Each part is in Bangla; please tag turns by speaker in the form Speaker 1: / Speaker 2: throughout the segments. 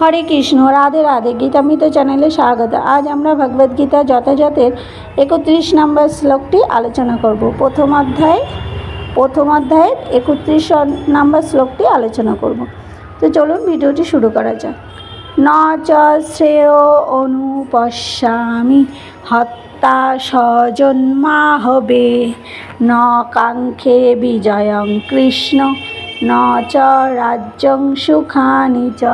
Speaker 1: হরে কৃষ্ণ, রাধে রাধে। গীতামৃত চ্যানেলে স্বাগত। আজ আমরা ভগবদ্গীতা যথাযথের একত্রিশ নম্বর শ্লোকটি আলোচনা করব। প্রথম অধ্যায়, প্রথম অধ্যায়ের একত্রিশ নম্বর শ্লোকটি আলোচনা করব। তো চলুন ভিডিওটি শুরু করা যাক। ন চ শ্রেয় অনুপশ্যামি, হত্যা স্বজন্মা হবে। ন কাঙ্ক্ষে বিজয়ং কৃষ্ণ, ন চ রাজ্যং সুখানি চ।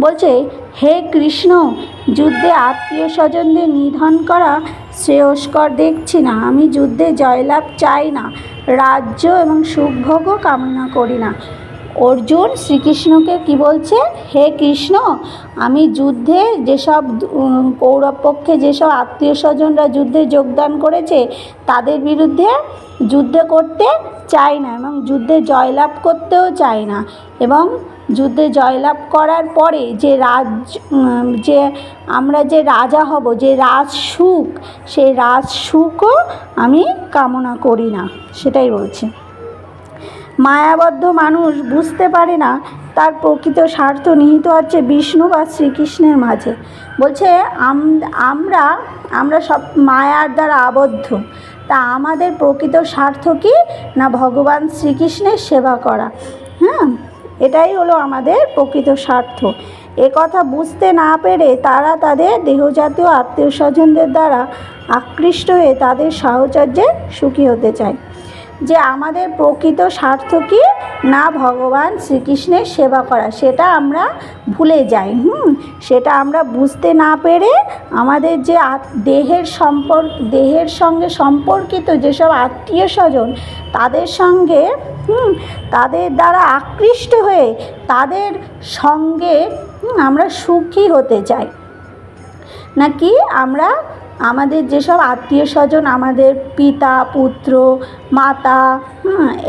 Speaker 1: বলছে, হে কৃষ্ণ, যুদ্ধে আত্মীয় স্বজনদের নিধন করা শ্রেয়স্কর দেখছি না। আমি যুদ্ধে জয়লাভ চাই না। রাজ্য এবং সুখভোগও কামনা করি না। অর্জুন শ্রীকৃষ্ণকে কি বলছে? হে কৃষ্ণ, আমি যুদ্ধে যেসব কৌরব পক্ষে যেসব আত্মীয় স্বজনরা যুদ্ধে যোগদান করেছে, তাদের বিরুদ্ধে যুদ্ধ করতে চাই না এবং যুদ্ধে জয়লাভ করতেও চাই না এবং যুদ্ধে জয়লাভ করার পরে যে রাজ যে আমরা যে রাজা হব, যে রাজ সুখ, সেই রাজ সুখও আমি কামনা করি না। সেটাই বলছে। মায়াবদ্ধ মানুষ বুঝতে পারে না, তার প্রকৃত স্বার্থ নিহিত আছে বিষ্ণু বা শ্রীকৃষ্ণের মাঝে। বলছে, আম- আমরা আমরা সব মায়ার দ্বারা আবদ্ধ। তা আমাদের প্রকৃত স্বার্থ কি? না ভগবান শ্রীকৃষ্ণের সেবা করা? হ্যাঁ এটাই হলো আমাদের প্রকৃত স্বার্থ। এ কথা বুঝতে না পেরে তারা তাদের দেহজাতীয় আত্মীয় স্বজনদের দ্বারা আকৃষ্ট হয়ে তাদের সাহচর্যে সুখী হতে চায়। যে আমাদের প্রকৃত স্বার্থ কি? না ভগবান শ্রীকৃষ্ণের সেবা করা। সেটা আমরা ভুলে যাই, হুম? সেটা আমরা বুঝতে না পেরে আমাদের যে দেহের সম্পর্ক দেহের সঙ্গে সম্পর্কিত যেসব আত্মীয় স্বজন, তাদের সঙ্গে, হুম? তাদের দ্বারা আকৃষ্ট হয়ে তাদের সঙ্গে আমরা সুখী হতে চাই। নাকি আমরা আমাদের যেসব আত্মীয় স্বজন, আমাদের পিতা, পুত্র, মাতা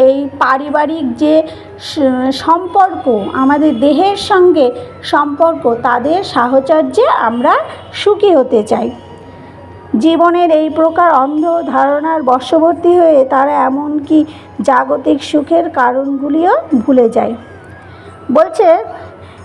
Speaker 1: এই পারিবারিক যে সম্পর্ক, আমাদের দেহের সঙ্গে সম্পর্ক, তাদের সাহচর্যে আমরা সুখী হতে চাই। জীবনের এই প্রকার অন্ধ ধারণার বশবর্তী হয়ে তারা এমনকি জাগতিক সুখের কারণগুলিও ভুলে যায়। বলছে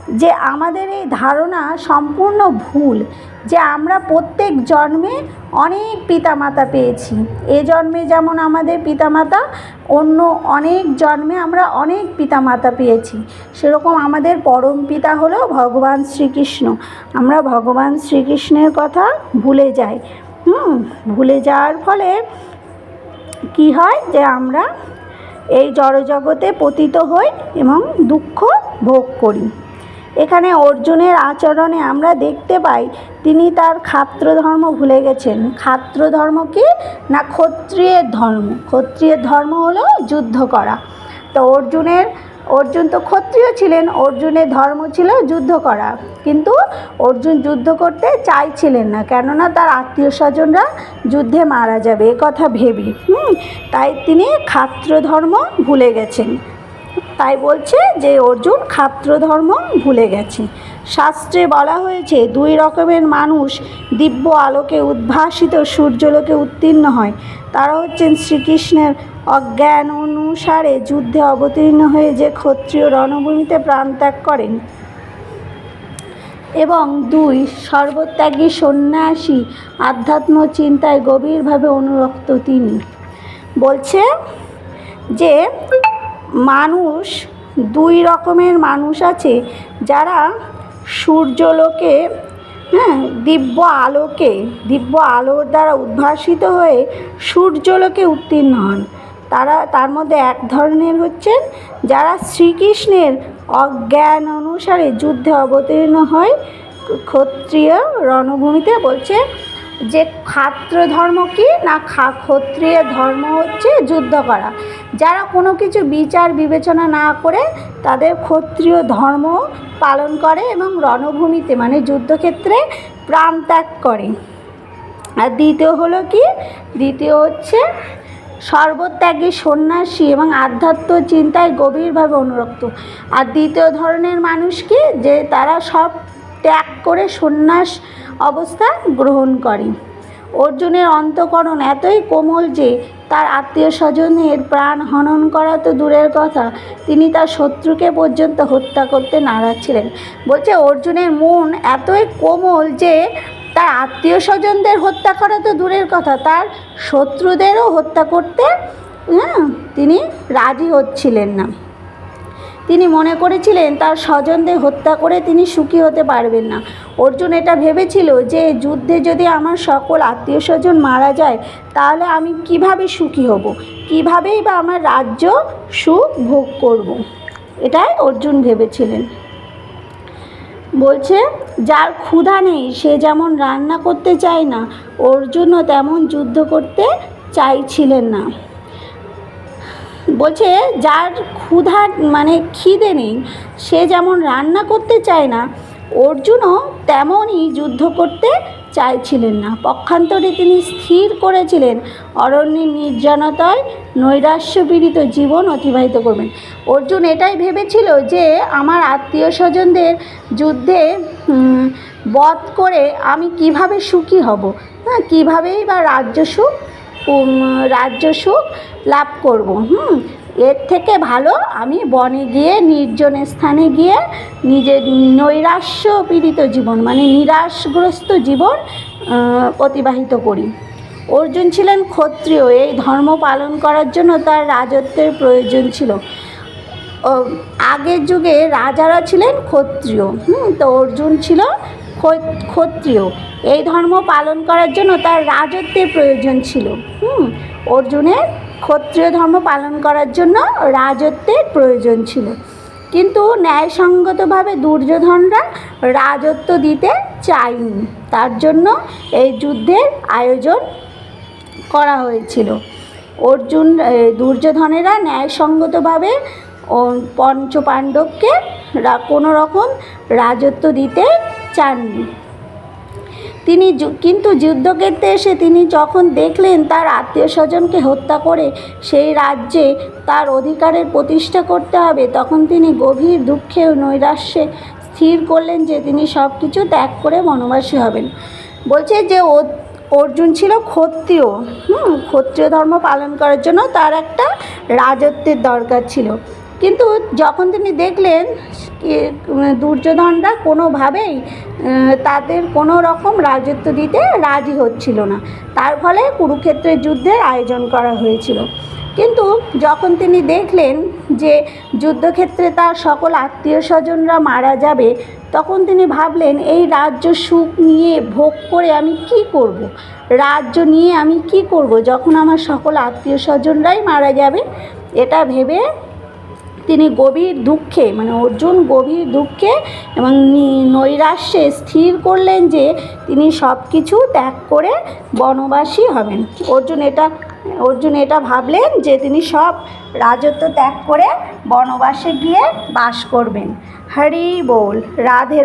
Speaker 1: যে আমাদের এই ধারণা সম্পূর্ণ ভুল, যে আমরা প্রত্যেক জন্মে অনেক পিতামাতা পেয়েছি। এ জন্মে যেমন আমাদের পিতামাতা, অন্য অনেক জন্মে আমরা অনেক পিতামাতা পেয়েছি। সেরকম আমাদের পরম পিতা হলো ভগবান শ্রীকৃষ্ণ। আমরা ভগবান শ্রীকৃষ্ণের কথা ভুলে যাই। হুম, ভুলে যাওয়ার ফলে কি হয় যে আমরা এই জড়জগতে পতিত হই এবং দুঃখ ভোগ করি। এখানে অর্জুনের আচরণে আমরা দেখতে পাই, তিনি তার খাত্র ধর্ম ভুলে গেছেন। খাত্র ধর্ম কি? না, ক্ষত্রিয়ের ধর্ম। ক্ষত্রিয়ের ধর্ম হলো যুদ্ধ করা। তো অর্জুনের, অর্জুন তো ক্ষত্রিয় ছিলেন, অর্জুনের ধর্ম ছিল যুদ্ধ করা। কিন্তু অর্জুন যুদ্ধ করতে চাইছিলেন না, কেননা তার আত্মীয় স্বজনরা যুদ্ধে মারা যাবে, এ কথা ভেবে। হুম, তাই তিনি খাত্র ধর্ম ভুলে গেছেন। তাই বলছে যে অর্জুন খাত্র ধর্ম ভুলে গেছে। শাস্ত্রে বলা হয়েছে, দুই রকমের মানুষ দিব্য আলোকে উদ্ভাসিত, সূর্যলোকে উত্তীর্ণ হয়। তারা হচ্ছেন শ্রীকৃষ্ণের অজ্ঞান অনুসারে যুদ্ধে অবতীর্ণ হয়ে যে ক্ষত্রিয় রণভূমিতে প্রাণত্যাগ করেন। এবং দুই, সর্বত্যাগী সন্ন্যাসী আধ্যাত্ম চিন্তায় গভীরভাবে অনুরক্ত তিনি। বলছে যে মানুষ, দুই রকমের মানুষ আছে। যারা সূর্যলোকে হ্যাঁ দিব্য আলোকে, দিব্য আলোর দ্বারা উদ্ভাসিত হয়ে সূর্যলোকে উত্তীর্ণ হন। তারা, তার মধ্যে এক ধরনের হচ্ছেন যারা শ্রীকৃষ্ণের অজ্ঞান অনুসারে যুদ্ধে অবতীর্ণ হয়। ক্ষত্রিয় রণভূমিতে বলছে যে খাত্র ধর্ম কি না খা ক্ষত্রিয় ধর্ম হচ্ছে যুদ্ধ করা। যারা কোনো কিছু বিচার, বিবেচনা না করে তাদের ক্ষত্রিয় ধর্ম পালন করে এবং রণভূমিতে মানে যুদ্ধক্ষেত্রে প্রাণ ত্যাগ করে। আর দ্বিতীয় হলো কি? দ্বিতীয় হচ্ছে সর্বত্যাগী সন্ন্যাসী এবং আধ্যাত্ম চিন্তায় গভীরভাবে অনুরক্ত। আর দ্বিতীয় ধরনের মানুষ কি? যে তারা সব ত্যাগ করে সন্ন্যাস অবস্থা গ্রহণ করে। অর্জুনের অন্তকরণ এতই কোমল যে তার আত্মীয় স্বজনের প্রাণ হনন করা তো দূরের কথা। তিনি তার শত্রুকে পর্যন্ত হত্যা করতে নারাজ ছিলেন। বলছে, অর্জুনের মন এতই কোমল যে তার আত্মীয় স্বজনদের হত্যা করা তো দূরের কথা। তার শত্রুদেরও হত্যা করতে হ্যাঁ তিনি রাজি হচ্ছিলেন না। তিনি মনে করেছিলেন, তার স্বজনদের হত্যা করে তিনি সুখী হতে পারবেন না। অর্জুন এটা ভেবেছিল যে যুদ্ধে যদি আমার সকল আত্মীয় স্বজন মারা যায়, তাহলে আমি কীভাবে সুখী হব? কিভাবেই বা আমার রাজ্য সুখ ভোগ করব? এটাই অর্জুন ভেবেছিলেন। বলছে, যার ক্ষুধা নেই, সে যেমন রান্না করতে চায় না, অর্জুনও তেমন যুদ্ধ করতে চাইছিলেন না। বলছে, যার ক্ষুধা মানে খিদে নেই, সে যেমন রান্না করতে চায় না অর্জুনও তেমনই যুদ্ধ করতে চাইছিলেন না। পক্ষান্তরে তিনি স্থির করেছিলেন। অরণ্যের নির্জনতায় নৈরাশ্যপীড়িত জীবন অতিবাহিত করবেন। অর্জুন এটাই ভেবেছিল যে আমার আত্মীয় স্বজনদের যুদ্ধে বধ করে আমি কীভাবে সুখী হব হ্যাঁ কীভাবেই বা রাজ্য সুখ রাজ্য সুখ লাভ করব, হুম এর থেকে ভালো আমি বনে গিয়ে, নির্জন স্থানে গিয়ে নিজের নৈরাশ্য পীড়িত জীবন মানে নিরাশগ্রস্ত জীবন অতিবাহিত করি। অর্জুন ছিলেন ক্ষত্রিয়, এই ধর্ম পালন করার জন্য তার রাজত্বের প্রয়োজন ছিল। আগের যুগে রাজারা ছিলেন ক্ষত্রিয়, হুম, তো অর্জুন ছিল ক্ষত্রিয়। এই ধর্ম পালন করার জন্য তার রাজত্বের প্রয়োজন ছিল, হুম, অর্জুনের ক্ষত্রিয় ধর্ম পালন করার জন্য রাজত্বের প্রয়োজন ছিল। কিন্তু ন্যায়সঙ্গতভাবে দুর্যোধনরা রাজত্ব দিতে চায়নি। তার জন্য এই যুদ্ধের আয়োজন করা হয়েছিল। অর্জুন দুর্যোধনেরা ন্যায়সঙ্গতভাবে পঞ্চপাণ্ডবকে কোনো রকম রাজত্ব দিতে চাননি। তিনি কিন্তু যুদ্ধক্ষেত্রে এসে তিনি যখন দেখলেন তার আত্মীয় স্বজনকে হত্যা করে সেই রাজ্যে তার অধিকারের প্রতিষ্ঠা করতে হবে, তখন তিনি গভীর দুঃখে নৈরাশ্যে স্থির করলেন যে তিনি সব কিছু ত্যাগ করে বনবাসী হবেন। বলছে যে অর্জুন ছিল ক্ষত্রিয়, হুম, ক্ষত্রিয় ধর্ম পালন করার জন্য তার একটা রাজত্বের দরকার ছিল। কিন্তু যখন তিনি দেখলেন দুর্যোধনরা কোনোভাবেই তাদের কোনো রকম রাজত্ব দিতে রাজি হচ্ছিল না। তার ফলে কুরুক্ষেত্রের যুদ্ধের আয়োজন করা হয়েছিল। কিন্তু যখন তিনি দেখলেন যে যুদ্ধক্ষেত্রে তার সকল আত্মীয় স্বজনরা মারা যাবে, তখন তিনি ভাবলেন, এই রাজ্য সুখ নিয়ে ভোগ করে আমি কি করব। রাজ্য নিয়ে আমি কি করব? যখন আমার সকল আত্মীয় স্বজনরাই মারা যাবে, এটা ভেবে তিনি গভীর দুঃখে মানে অর্জুন গভীর দুঃখে এবং নৈরাশ্যে স্থির করলেন যে তিনি সব কিছু ত্যাগ করে বনবাসী হবেন। অর্জুন এটা অর্জুন এটা ভাবলেন যে তিনি সব রাজত্ব ত্যাগ করে বনবাসে গিয়ে বাস করবেন। হরি বল, রাধে